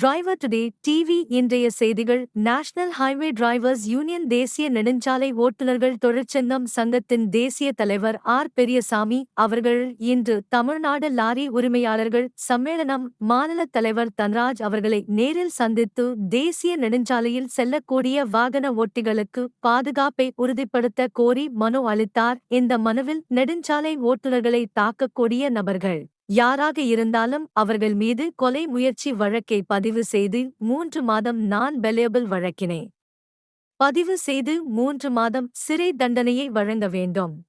Driver today TV இன்றைய செய்திகள். National highway drivers union தேசிய நெடுஞ்சாலை ஓட்டுநர்கள் தொழிற்சங்கம் சங்கத்தின் தேசிய தலைவர் ஆர். பெரியசாமி அவர்கள் இன்று தமிழ்நாடு லாரி உரிமையாளர்கள் சம்மேளனம் மாநில தலைவர் தன்ராஜ் அவர்களை நேரில் சந்தித்து தேசிய நெடுஞ்சாலையில் செல்லக்கூடிய வாகன ஓட்டிகளுக்கு பாதுகாப்பை உறுதிப்படுத்த கோரி மனு அளித்தார். இந்த மனுவில் நெடுஞ்சாலை ஓட்டுநர்களை தாக்கக்கூடிய நபர்கள் யாராக இருந்தாலும் அவர்கள் மீது கொலை முயற்சி வழக்கை பதிவு செய்து மூன்று மாதம் நான் பெலேபிள் வழக்கினை பதிவு செய்து மூன்று மாதம் சிறை தண்டனையை வழங்க வேண்டும்.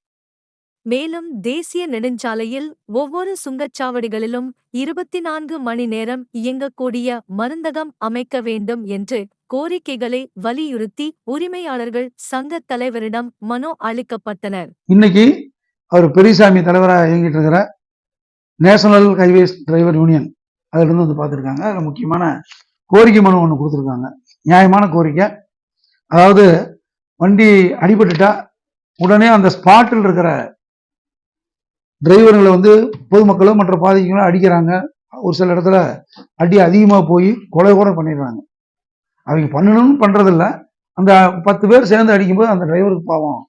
மேலும் தேசிய நெடுஞ்சாலையில் ஒவ்வொரு சுங்கச்சாவடிகளிலும் இருபத்தி நான்கு மணி நேரம் இயங்கக்கூடிய மருந்தகம் அமைக்க வேண்டும் என்று கோரிக்கைகளை வலியுறுத்தி உரிமையாளர்கள் சங்கத் தலைவரிடம் மனு அளிக்கப்பட்டனர். இன்னைக்கு அவர் பெரியசாமி தலைவராக இயங்கிட்டு இருக்கிற நேஷனல் ஹைவேஸ் டிரைவர் யூனியன் அதிலிருந்து வந்து பார்த்துருக்காங்க. அதில் முக்கியமான கோரிக்கை மனு ஒன்று கொடுத்துருக்காங்க. நியாயமான கோரிக்கை. அதாவது வண்டி அடிபட்டுட்டா உடனே அந்த ஸ்பாட்டில் இருக்கிற டிரைவர்களை வந்து பொதுமக்களும் மற்ற பாதிகளும் அடிக்கிறாங்க. ஒரு சில இடத்துல அடி அதிகமாக போய் கொலை கூட பண்ணிடுறாங்க. அவங்க பண்ணணும்னு பண்ணுறதில்ல அந்த பத்து பேர் சேர்ந்து அடிக்கும்போது அந்த டிரைவருக்கு பாவம்.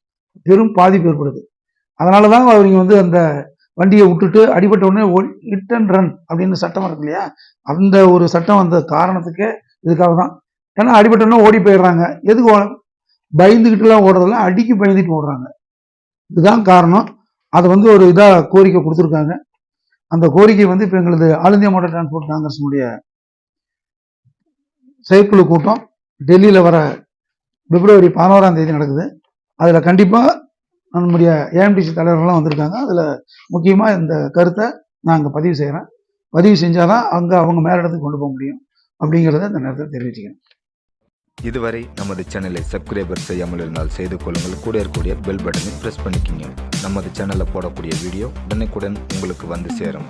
பெரும் பாதிப்பு ஏற்படுது. அதனால தான் அவங்க வந்து அந்த வண்டியை விட்டுட்டு அடிபட்ட உடனே ஹிட் அண்ட் ரன் அப்படின்னு சட்டம் இருக்கு இல்லையா? அந்த ஒரு சட்டம் வந்த காரணத்துக்கே இதுக்காக தான். ஏன்னா அடிபட்டோன்னா ஓடி போயிடுறாங்க. எதுக்கு பயந்துக்கிட்டுலாம் ஓடுறதில்ல அடிக்கு பயந்துட்டு ஓடுறாங்க. இதுதான் காரணம். அதை வந்து ஒரு இதாக கோரிக்கை கொடுத்துருக்காங்க. அந்த கோரிக்கை வந்து இப்போ எங்களது ஆல் இந்தியா மோட்டார் டிரான்ஸ்போர்ட் காங்கிரஸினுடைய செயற்குழு கூட்டம் டெல்லியில் வர பிப்ரவரி பதினோராம் தேதி நடக்குது. அதில் கண்டிப்பாக நம்முடைய ஏஎம்டிசி தலைவர்கள்லாம் வந்திருக்காங்க. அதில் முக்கியமாக இந்த கருத்தை நான் அங்கே பதிவு செய்கிறேன் பதிவு செஞ்சால் தான் அங்கே அவங்க மேலிடத்துக்கு கொண்டு போக முடியும் அப்படிங்கிறத இந்த நேரத்தில் தெரிவிச்சுக்கிறேன். இதுவரை நமது சேனலை சப்ஸ்கிரைபர் செய்யாமல் இருந்தால் செய்து கொள்ளுங்கள். கூட இருக்கக்கூடிய பெல் பட்டனை ப்ரெஸ் பண்ணிக்கிங்க. நமது சேனலில் போடக்கூடிய வீடியோ உடனுக்குடன் உங்களுக்கு வந்து சேரும்.